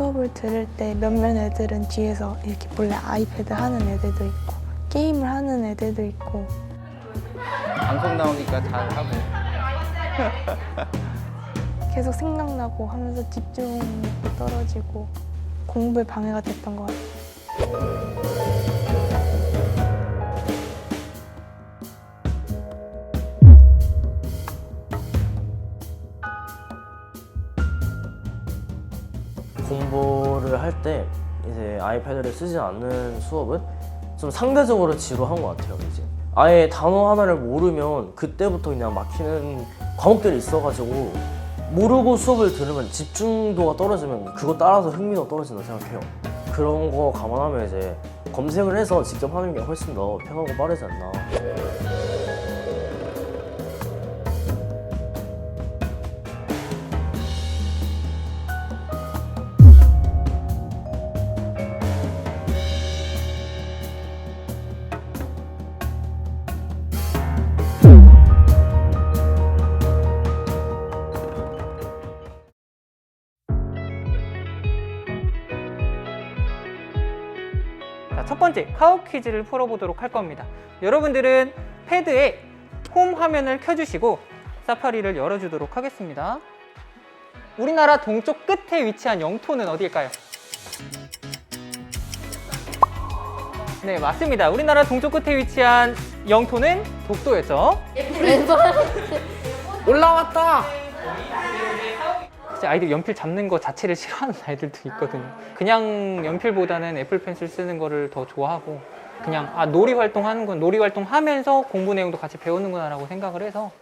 수업을 들을 때 몇몇 애들은 뒤에서 이렇게 몰래 아이패드 하는 애들도 있고 게임을 하는 애들도 있고 방송 나오니까 잘 하고 계속 생각나고 하면서 집중력도 떨어지고 공부에 방해가 됐던 것 같아요. 아이패드를 쓰지 않는 수업은 좀 상대적으로 지루한 것 같아요. 이제 아예 단어 하나를 모르면 그때부터 그냥 막히는 과목들이 있어가지고 모르고 수업을 들으면 집중도가 떨어지면 그거 따라서 흥미도 떨어진다 생각해요. 그런 거 감안하면 이제 검색을 해서 직접 하는 게 훨씬 더 편하고 빠르지 않나. 자, 첫 번째 카우 퀴즈를 풀어보도록 할 겁니다. 여러분들은 패드에 홈 화면을 켜주시고 사파리를 열어주도록 하겠습니다. 우리나라 동쪽 끝에 위치한 영토는 어디일까요? 네, 맞습니다. 우리나라 동쪽 끝에 위치한 영토는 독도였죠. 올라왔다 이제 아이들이 연필 잡는 거 자체를 싫어하는 아이들도 있거든요. 그냥 연필보다는 애플 펜슬 쓰는 거를 더 좋아하고 그냥 아 놀이 활동 하는 건 놀이 활동 하면서 공부 내용도 같이 배우는구나라고 생각을 해서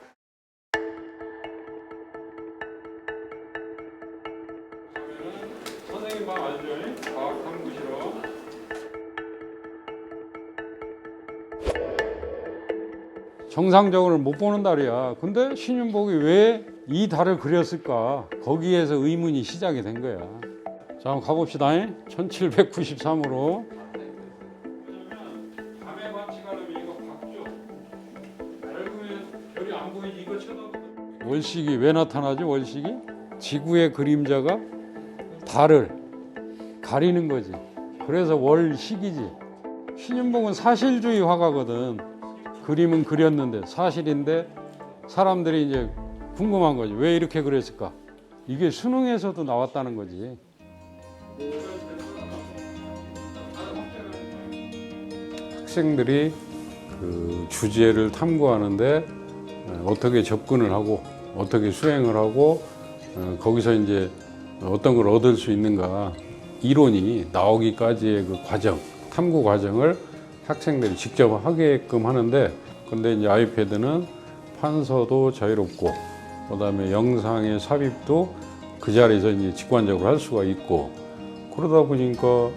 선생님 방 알죠? 과학 탐구실어. 정상적으로 못 보는 달이야. 근데 신윤복이 왜 이 달을 그렸을까? 거기에서 의문이 시작이 된 거야. 자, 한번 가봅시다. 1793으로. 밤에 반칙하려면 이거 박죠. 밝으면 별이 안 보이지 이거 쳐다보고. 월식이 왜 나타나죠? 월식이? 지구의 그림자가 달을 가리는 거지. 그래서 월식이지. 신윤복은 사실주의 화가거든. 그림은 그렸는데 사실인데 사람들이 이제 궁금한 거지. 왜 이렇게 그랬을까? 이게 수능에서도 나왔다는 거지. 학생들이 그 주제를 탐구하는데 어, 어떻게 접근을 하고 어떻게 수행을 하고 어, 거기서 이제 어떤 걸 얻을 수 있는가 이론이 나오기까지의 그 과정 탐구 과정을 학생들이 직접 하게끔 하는데 근데 이제 아이패드는 판서도 자유롭고 그다음에 영상의 삽입도 그 자리에서 이제 직관적으로 할 수가 있고 그러다 보니까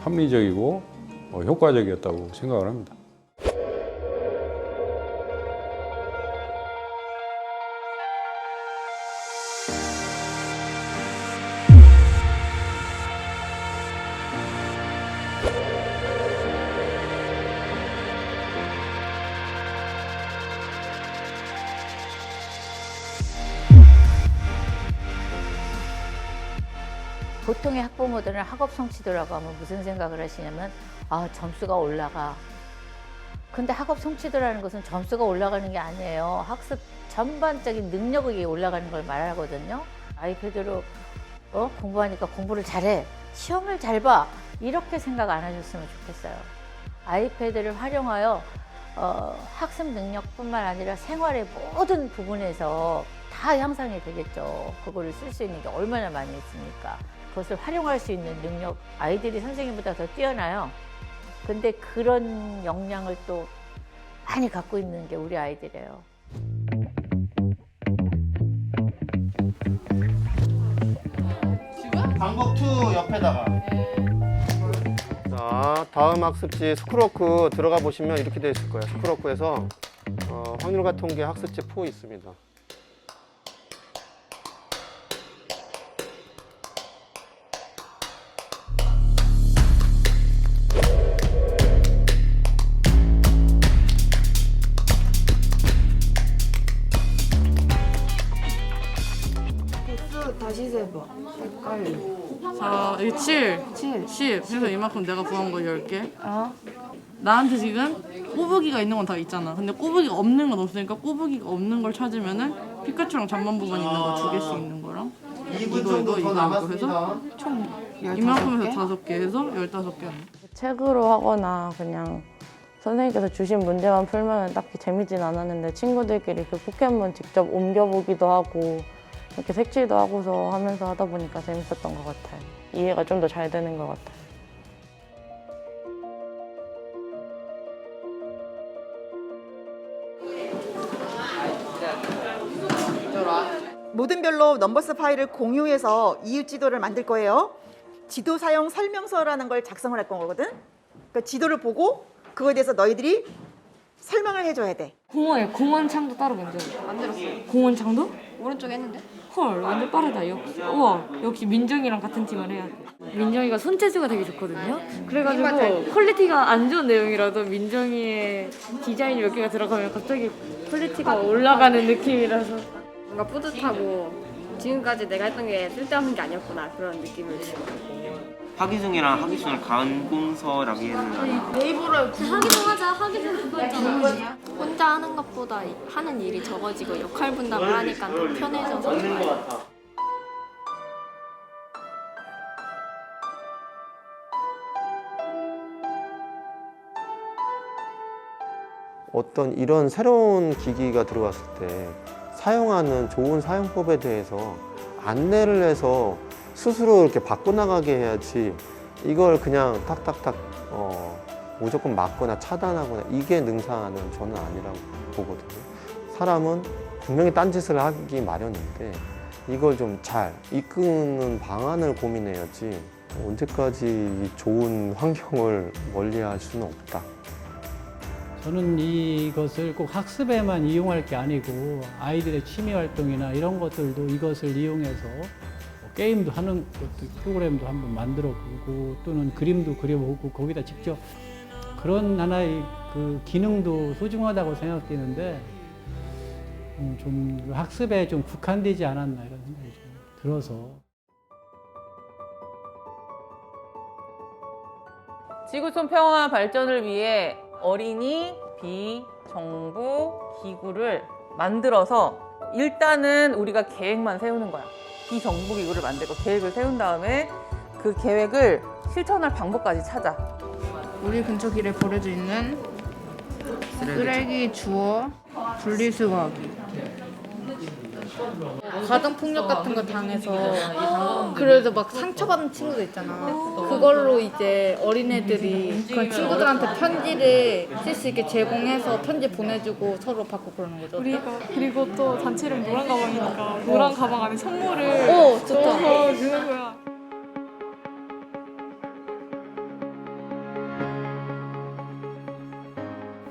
합리적이고 어, 효과적이었다고 생각을 합니다. 보통의 학부모들은 학업 성취도라고 하면 무슨 생각을 하시냐면 아 점수가 올라가. 근데 학업 성취도라는 것은 점수가 올라가는 게 아니에요. 학습 전반적인 능력이 올라가는 걸 말하거든요. 아이패드로 어? 공부하니까 공부를 잘해. 시험을 잘 봐. 이렇게 생각 안 하셨으면 좋겠어요. 아이패드를 활용하여 어, 학습 능력뿐만 아니라 생활의 모든 부분에서 다 향상이 되겠죠. 그거를 쓸 수 있는 게 얼마나 많이 있습니까? 그것을 활용할 수 있는 능력, 아이들이 선생님보다 더 뛰어나요. 근데 그런 역량을 또 많이 갖고 있는 게 우리 아이들이에요. 방법 2 옆에다가 자 다음 학습지 스크로크 들어가 보시면 이렇게 되어 있을 거예요 스크로크에서 어, 확률과 통계 학습지 4 있습니다 7, 7, 10. 그래서 이만큼 내가 구한 거 10개. 어? 나한테 지금 꼬부기가 있는 건 다 있잖아. 근데 꼬부기가 없는 건 없으니까 꼬부기가 없는 걸 찾으면은 피카츄랑 잠만보만 있는 거 두 개씩 있는 거랑 2분 이거, 정도 이거, 더 남았습니다. 총 15개? 이만큼에서 다섯 개 해서 15개. 책으로 하거나 그냥 선생님께서 주신 문제만 풀면 딱히 재미진 않았는데 친구들끼리 그 포켓몬 직접 옮겨보기도 하고 이렇게 색칠도 하고서 하면서 하다 보니까 재밌었던 것 같아요. 이해가 좀 더 잘 되는 것 같아요. 모든 별로 넘버스 파일을 공유해서 이웃 지도를 만들 거예요. 지도 사용 설명서라는 걸 작성을 할 거거든. 그러니까 지도를 보고 그거에 대해서 너희들이 설명을 해줘야 돼. 공원에 공원 창도 따로 만들었어. 만들었어요. 공원 창도? 오른쪽에 했는데. 헐, 완전 빠르다. 역시. 우와, 역시 민정이랑 같은 팀을 해야 돼. 민정이가 손재주가 되게 좋거든요. 그래가지고 퀄리티가 안 좋은 내용이라도 민정이의 디자인이 몇 개가 들어가면 갑자기 퀄리티가 올라가는 느낌이라서 뭔가 뿌듯하고 지금까지 내가 했던 게 쓸데없는 게 아니었구나 그런 느낌을 주고. 학위증이랑 학위증을 간공서라기에는 하기동하자, 하기동 그거 있잖아. 혼자 하는 것보다 하는 일이 적어지고 역할 분담을 하니까 더 편해져서 어떤 이런 새로운 기기가 들어왔을 때 사용하는 좋은 사용법에 대해서 안내를 해서 스스로 이렇게 바꿔나가게 해야지 이걸 그냥 탁탁탁 어, 무조건 막거나 차단하거나 이게 능사는 저는 아니라고 보거든요. 사람은 분명히 딴짓을 하기 마련인데 이걸 좀 잘 이끄는 방안을 고민해야지 언제까지 이 좋은 환경을 멀리할 수는 없다. 저는 이것을 꼭 학습에만 이용할 게 아니고 아이들의 취미 활동이나 이런 것들도 이것을 이용해서 뭐 게임도 하는 것도 프로그램도 한번 만들어 보고 또는 그림도 그려보고 거기다 직접 그런 하나의 그 기능도 소중하다고 생각되는데 음, 좀 학습에 좀 국한되지 않았나 이런 생각이 좀 들어서 지구촌 평화 발전을 위해 어린이 비정부 기구를 만들어서 일단은 우리가 계획만 세우는 거야. 비정부 기구를 만들고 계획을 세운 다음에 그 계획을 실천할 방법까지 찾아. 우리 근처 길에 버려져 있는 쓰레기 주워 분리수거하기. 가정폭력 같은 거 당해서 그래도 막 상처받은 친구도 있잖아. 그걸로 이제 어린애들이 그런 친구들한테 편지를 쓸 수 있게 제공해서 편지 보내주고 서로 받고 그러는 거죠. 우리가 그리고 또 단체 이름 노란 가방이니까 노란 가방 안에 선물을 오, 좋다. 넣어서 주는 거야.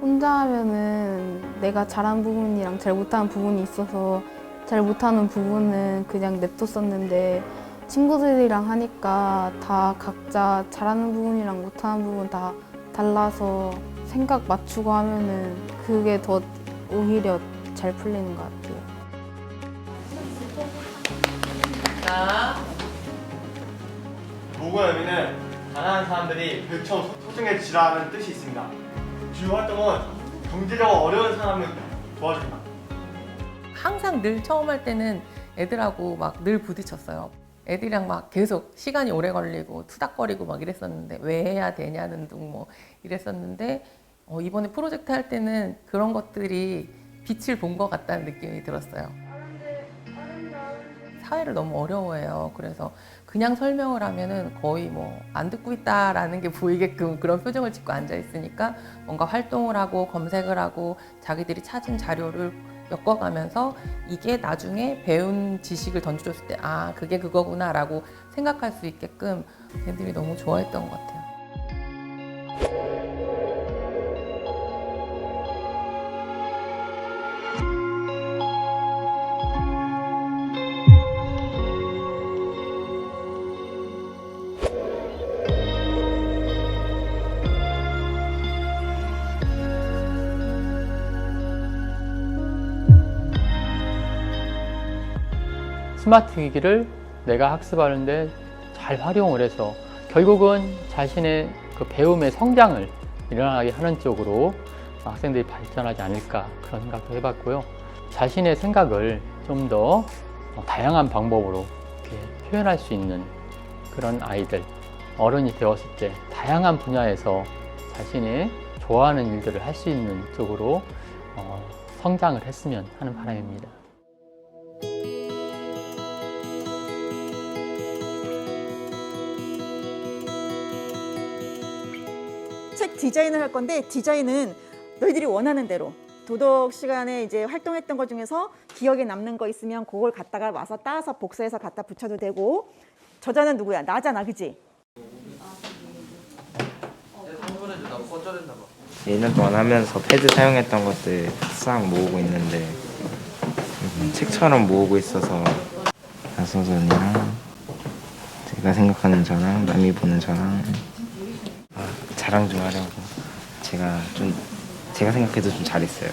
혼자 하면은 내가 잘한 부분이랑 잘 못하는 부분이 있어서 잘 못하는 부분은 그냥 냅뒀었는데 친구들이랑 하니까 다 각자 잘하는 부분이랑 못하는 부분 다 달라서 생각 맞추고 하면은 그게 더 오히려 잘 풀리는 것 같아요. 모고의 의미는 가난한 사람들이 별처럼 소중해지라는 뜻이 있습니다. 주요 활동은 경제적으로 어려운 사람을 도와줍니다. 항상 늘 처음 할 때는 애들하고 막 늘 부딪혔어요. 애들이랑 막 계속 시간이 오래 걸리고 투닥거리고 막 이랬었는데 왜 해야 되냐는 둥 뭐 이랬었는데 어, 이번에 프로젝트 할 때는 그런 것들이 빛을 본 것 같다는 느낌이 들었어요. 사회를 너무 어려워해요. 그래서 그냥 설명을 하면은 거의 뭐 안 듣고 있다라는 게 보이게끔 그런 표정을 짓고 앉아 있으니까 뭔가 활동을 하고 검색을 하고 자기들이 찾은 자료를 엮어가면서 이게 나중에 배운 지식을 던져줬을 때 아 그게 그거구나 라고 생각할 수 있게끔 애들이 너무 좋아했던 것 같아요. 스마트 기기를 내가 학습하는데 잘 활용을 해서 결국은 자신의 그 배움의 성장을 일어나게 하는 쪽으로 학생들이 발전하지 않을까 그런 생각도 해봤고요. 자신의 생각을 좀 더 다양한 방법으로 표현할 수 있는 그런 아이들, 어른이 되었을 때 다양한 분야에서 자신이 좋아하는 일들을 할 수 있는 쪽으로 어, 성장을 했으면 하는 바람입니다. 책 디자인을 할 건데 디자인은 너희들이 원하는 대로 도덕 시간에 이제 활동했던 것 중에서 기억에 남는 거 있으면 그걸 갖다가 와서 따서 복사해서 갖다 붙여도 되고 저자는 누구야? 나잖아, 그지? 1년 동안 하면서 패드 사용했던 것들 싹 모으고 있는데 음, 책처럼 모으고 있어서 나서전이랑 제가 생각하는 저랑 남이 보는 저랑 아, 자랑 좀 하려고 제가 좀 제가 생각해도 좀 잘했어요.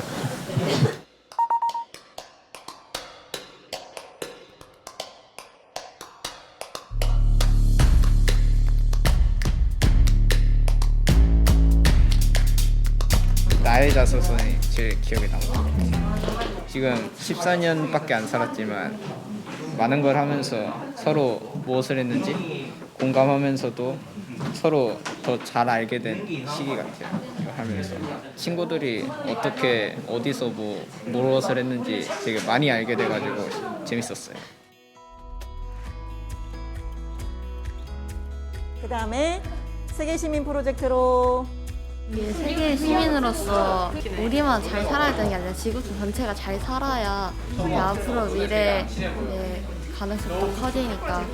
나의 자소서이 제일 기억에 같아요. 지금 14년밖에 안 살았지만 많은 걸 하면서 서로 무엇을 했는지 공감하면서도 서로 더 잘 알게 된 시기 같아요. 이거 하면서 친구들이 어떻게 어디서 뭐 무엇을 했는지 되게 많이 알게 돼가지고 재밌었어요. 그 다음에 세계 시민 프로젝트로 이게 세계 시민으로서 우리만 잘 살아야 되는 게 아니라 지구 전체가 잘 살아야 앞으로 미래 의 가능성이 더 커지니까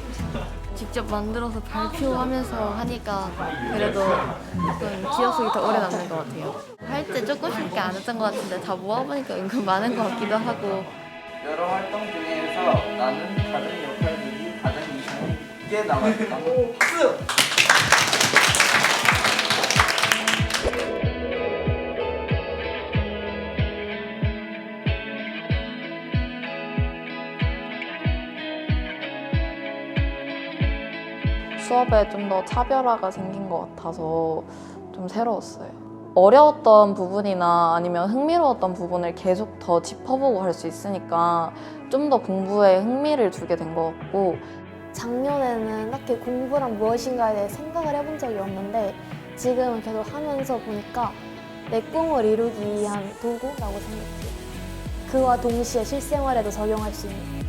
직접 만들어서 발표하면서 하니까 그래도 조금 기억 속이 더 오래 남는 것 같아요. 할 때 조금씩밖에 안 했던 것 같은데 다 모아보니까 은근 많은 것 같기도 하고 여러 활동 중에서 나는 다른 역할들이 가장 이상이 게 남았다. 박수! 수업에 좀 더 차별화가 생긴 것 같아서 좀 새로웠어요. 어려웠던 부분이나 아니면 흥미로웠던 부분을 계속 더 짚어보고 할 수 있으니까 좀 더 공부에 흥미를 두게 된 것 같고 작년에는 딱히 공부란 무엇인가에 대해 생각을 해본 적이 없는데 지금은 계속 하면서 보니까 내 꿈을 이루기 위한 도구라고 생각해요. 그와 동시에 실생활에도 적용할 수 있는.